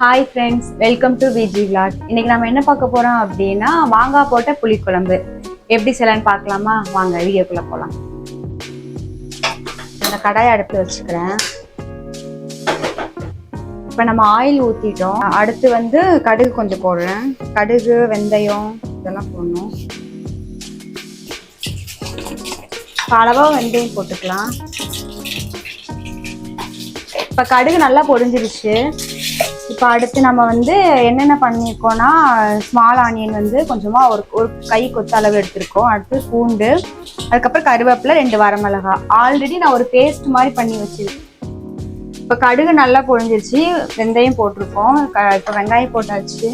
Hi friends welcome to Viji vlog இன்னைக்கு நம்ம என்ன பார்க்க போறோம் அப்படின்னா மாங்காய் போட்ட புளிக்குழம்பு. எப்படி செய்யலாம்னு பார்க்கலாமா? வாங்க வீடியோக்குள்ள போகலாம் இந்த கடாயை அடுப்பு வச்சுக்கிறேன். இப்போ நம்ம ஆயில் ஊற்றிட்டோம் அடுத்து வந்து கடுகு கொஞ்சம் போடுறேன். கடுகு வெந்தயம் இதெல்லாம் போடணும். அளவாக வெந்தயம் போட்டுக்கலாம். இப்போ கடுகு நல்லா பொரிஞ்சிருச்சு. இப்போ அடுத்து நம்ம வந்து என்னென்ன பண்ணியிருக்கோம்னா ஸ்மால் ஆனியன் வந்து கொஞ்சமாக ஒரு ஒரு கை கொத்த அளவு எடுத்திருக்கோம். அடுத்து பூண்டு அதுக்கப்புறம் கருவேப்பிலை ரெண்டு வரமிளகா. ஆல்ரெடி நான் ஒரு பேஸ்ட் மாதிரி பண்ணி வச்சிருக்கேன். இப்போ கடுகு நல்லா பொழிஞ்சிருச்சு வெந்தயம் போட்டிருக்கோம். க இப்போ வெங்காயம் போட்டாச்சு.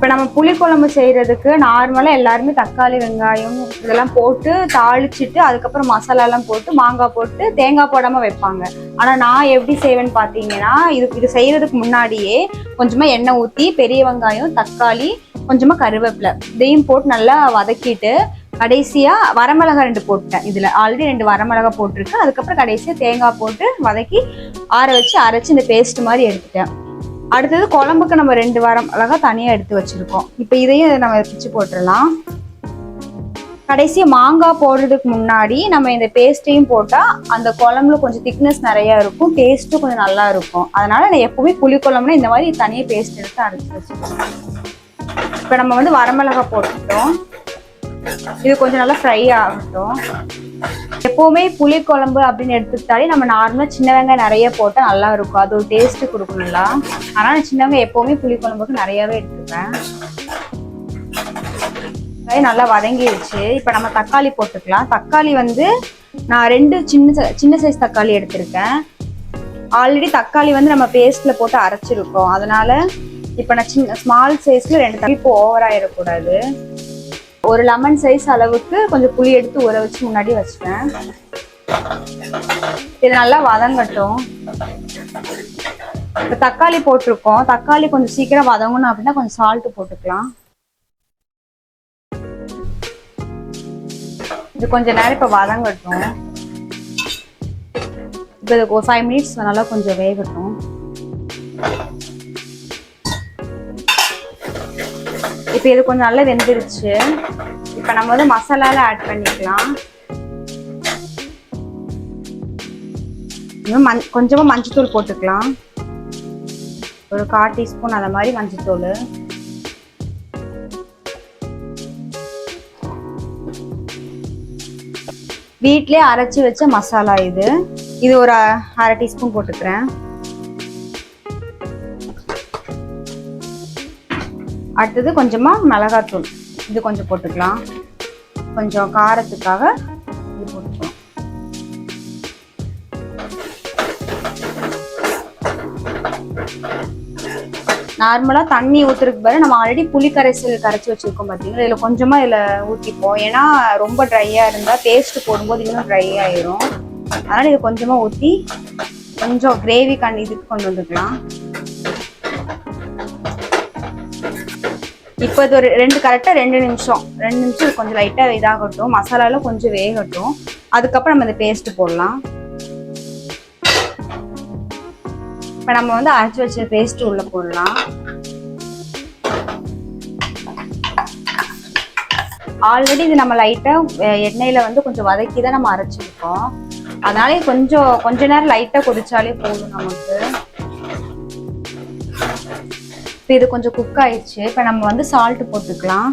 இப்போ நம்ம புளிக்குழம்பு செய்கிறதுக்கு நார்மலாக எல்லாருமே தக்காளி வெங்காயம் இதெல்லாம் போட்டு தாளிச்சிட்டு அதுக்கப்புறம் மசாலாலாம் போட்டு மாங்காய் போட்டு தேங்காய் போடாமல் வைப்பாங்க. ஆனால் நான் எப்படி செய்வேன்னு பார்த்தீங்கன்னா இது இது செய்கிறதுக்கு முன்னாடியே கொஞ்சமாக எண்ணெய் ஊற்றி பெரிய வெங்காயம் தக்காளி கொஞ்சமாக கருவேப்பிலை இதையும் போட்டு நல்லா வதக்கிட்டு கடைசியாக வரமிளகா ரெண்டு போட்டேன் இதில் ஆல்ரெடி ரெண்டு வரமிளகா போட்டிருக்கு அதுக்கப்புறம் கடைசியாக தேங்காய் போட்டு வதக்கி ஆற வச்சு அரைச்சி இந்த பேஸ்ட் மாதிரி எடுத்துட்டேன். அடுத்தது குழம்புக்கு நம்ம ரெண்டு வாரம் அழகாக தனியாக எடுத்து வச்சுருக்கோம். இப்போ இதையும் நம்ம பிச்சு போட்டுடலாம். கடைசி மாங்காய் போடுறதுக்கு முன்னாடி நம்ம இந்த பேஸ்ட்டையும் போட்டால் அந்த குழம்புல கொஞ்சம் திக்னஸ் நிறையா இருக்கும் டேஸ்ட்டும் கொஞ்சம் நல்லா இருக்கும். அதனால் நான் எப்போவுமே புளி குழம்புனா இந்த மாதிரி தனியாக பேஸ்ட் எடுத்து அரைச்சி வச்சுக்கோங்க இப்போ நம்ம வந்து வரமிளகா போட்டுட்டோம் இது கொஞ்சம் நல்லா ஃப்ரை ஆகட்டும். எப்பவுமே புளி குழம்பு அப்படின்னு எடுத்துக்கிட்டாலே நம்ம நார்மலாக சின்ன வெங்காயம் நிறைய போட்டால் நல்லா இருக்கும். அது ஒரு டேஸ்ட்டு கொடுக்கும் நல்லா ஆனால் நான் சின்ன வெங்காயம் எப்பவுமே புளி குழம்புக்கு நிறையவே எடுத்துப்பேன். வெங்காயம் நல்லா வதங்கிடுச்சு இப்போ நம்ம தக்காளி போட்டுக்கலாம். தக்காளி வந்து நான் ரெண்டு சின்ன சின்ன சைஸ் தக்காளி எடுத்திருக்கேன். ஆல்ரெடி தக்காளி வந்து நம்ம பேஸ்ட்டில் போட்டு அரைச்சிருக்கோம். அதனால இப்போ நான் சின்ன ஸ்மால் சைஸில் ரெண்டு தக்காளி இப்போ ஓவராயிடக்கூடாது ஒரு லெமன் சைஸ் அளவுக்கு கொஞ்சம் புளி எடுத்து ஊற வச்சு முன்னாடி வச்சுட்டேன். இது நல்லா வதங்கட்டும். இப்போ தக்காளி போட்டிருக்கோம். தக்காளி கொஞ்சம் சீக்கிரம் வதங்கணும் அப்படின்னா கொஞ்சம் சால்ட் போட்டுக்கலாம். இது கொஞ்ச நேரம் இப்போ வதங்கட்டும். இப்போ ஃபைவ் மினிட்ஸ் நல்லா கொஞ்சம் வேகட்டும். இப்போ இது கொஞ்சம் நல்லா வெந்துருச்சு. இப்போ நம்ம வந்து மசாலால ஆட் பண்ணிக்கலாம். இன்னும் மஞ் கொஞ்சமாக மஞ்சத்தூள் போட்டுக்கலாம். ஒரு கால் டீஸ்பூன் அந்த மாதிரி மஞ்சத்தூள். வீட்டிலே அரைச்சி வச்ச மசாலா இது. இது ஒரு அரை டீஸ்பூன் போட்டுக்கிறேன். அடுத்தது கொஞ்சமாக மிளகாத்தூள். இது கொஞ்சம் போட்டுக்கலாம். கொஞ்சம் காரத்துக்காக இது போட்டுக்கலாம். நார்மலாக தண்ணி ஊற்றுறதுக்கு பதிலா நம்ம ஆல்ரெடி புளி கரைசல் கரைச்சி வச்சுருக்கோம் பார்த்தீங்களா இதில் கொஞ்சமாக இதில் ஊற்றிப்போம் ஏன்னா ரொம்ப ட்ரையாக இருந்தால் பேஸ்ட்டு போடும்போது இன்னும் ட்ரை ஆயிரும். அதனால் இது கொஞ்சமாக ஊற்றி கொஞ்சம் கிரேவி கண் இதுக்கு கொண்டு வந்துக்கலாம். இப்போ இது ஒரு ரெண்டு கரெக்டாக ரெண்டு நிமிஷம். ரெண்டு நிமிஷம் கொஞ்சம் லைட்டாக இதாகட்டும். மசாலாலாம் கொஞ்சம் வேகட்டும். அதுக்கப்புறம் நம்ம இந்த பேஸ்ட்டு போடலாம். இப்போ நம்ம வந்து அரைச்சி வச்ச பேஸ்ட்டு உள்ள போடலாம். ஆல்ரெடி இது நம்ம லைட்டாக எண்ணெயில் வந்து கொஞ்சம் வதக்கி தான் நம்ம அரைச்சிருக்கோம். அதனாலே கொஞ்சம் கொஞ்ச நேரம் லைட்டாக கொதிச்சாலே போதும் நமக்கு. இப்போ இது கொஞ்சம் குக் ஆயிடுச்சு. இப்போ நம்ம வந்து சால்ட் போட்டுக்கலாம்.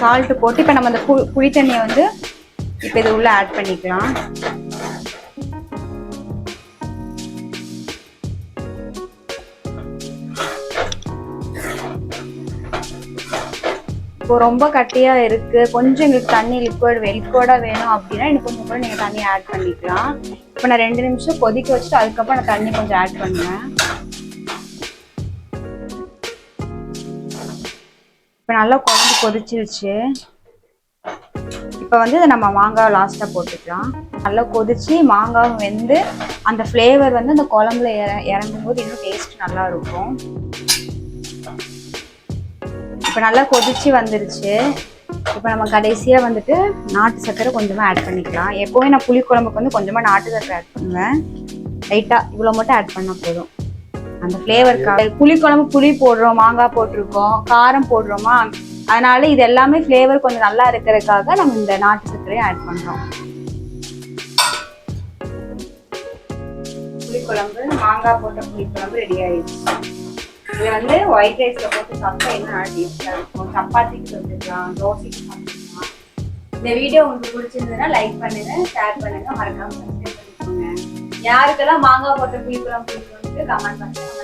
சால்ட் போட்டு இப்போ நம்ம அந்த பு புளி தண்ணியை வந்து இப்போ இது உள்ளே ஆட் பண்ணிக்கலாம். இப்போ ரொம்ப கட்டியாக இருக்குது கொஞ்சம் எங்களுக்கு தண்ணி லிக்விட் லிக்விடாக வேணும் அப்படின்னா இன்னும் கொஞ்சம் கூட நீங்கள் தண்ணி ஆட் பண்ணிக்கலாம். இப்போ நான் ரெண்டு நிமிஷம் கொதிக்க வச்சுட்டு அதுக்கப்புறம் நான் தண்ணி கொஞ்சம் ஆட் பண்ணுவேன். இப்போ நல்லா குழம்பு கொதிச்சிருச்சு. இப்போ வந்து இதை நம்ம மாங்காய் லாஸ்ட்டாக போட்டுக்கலாம். நல்லா கொதிச்சு மாங்காவும் வெந்து அந்த ஃப்ளேவர் வந்து அந்த குழம்புல இற இறங்கும் போது இன்னும் டேஸ்ட் நல்லா இருக்கும். இப்போ நல்லா கொதிச்சு வந்துருச்சு. இப்போ நம்ம கடைசியாக வந்துட்டு நாட்டு சர்க்கரை கொஞ்சமாக ஆட் பண்ணிக்கலாம். எப்போவுமே நான் புளிக்குழம்புக்கு வந்து கொஞ்சமாக நாட்டு சர்க்கரை ஆட் பண்ணுவேன். லைட்டாக இவ்வளோ மட்டும் ஆட் பண்ணால் போதும். அந்த ஃப்ளேவருக்காக புளிக்குழம்பு புளி போடுறோம் மாங்காய் போட்டிருக்கோம் காரம் போடுறோமா? அதனால இது எல்லாமே ஃப்ளேவர் கொஞ்சம் நல்லா இருக்கிறதுக்காக நம்ம இந்த நாட்டு சர்க்கரையை ஆட் பண்ணுறோம் புளிக்குழம்பு மாங்காய் போட்ட புளிக்குழம்பு ரெடி ஆயிடுச்சு. இது வந்து ஒயிட் ரைஸ்ல போட்டு சாப்பிட்டா இன்னும் நல்லா டேஸ்டா இருக்கும் சப்பாத்திக்கு தொட்டுக்கலாம் தோசைக்கு சாப்பிட்டுக்கலாம். இந்த வீடியோ உங்களுக்கு பிடிச்சிருந்ததுன்னா லைக் பண்ணுங்க ஷேர் பண்ணுங்க மறக்காம சப்ஸ்கிரைப் பண்ணிக்கோங்க. யாருக்கெல்லாம் மாங்காய் போட்ட புளிக்குழம்பு பிடிக்கும்னு கமெண்ட் பண்ணுங்க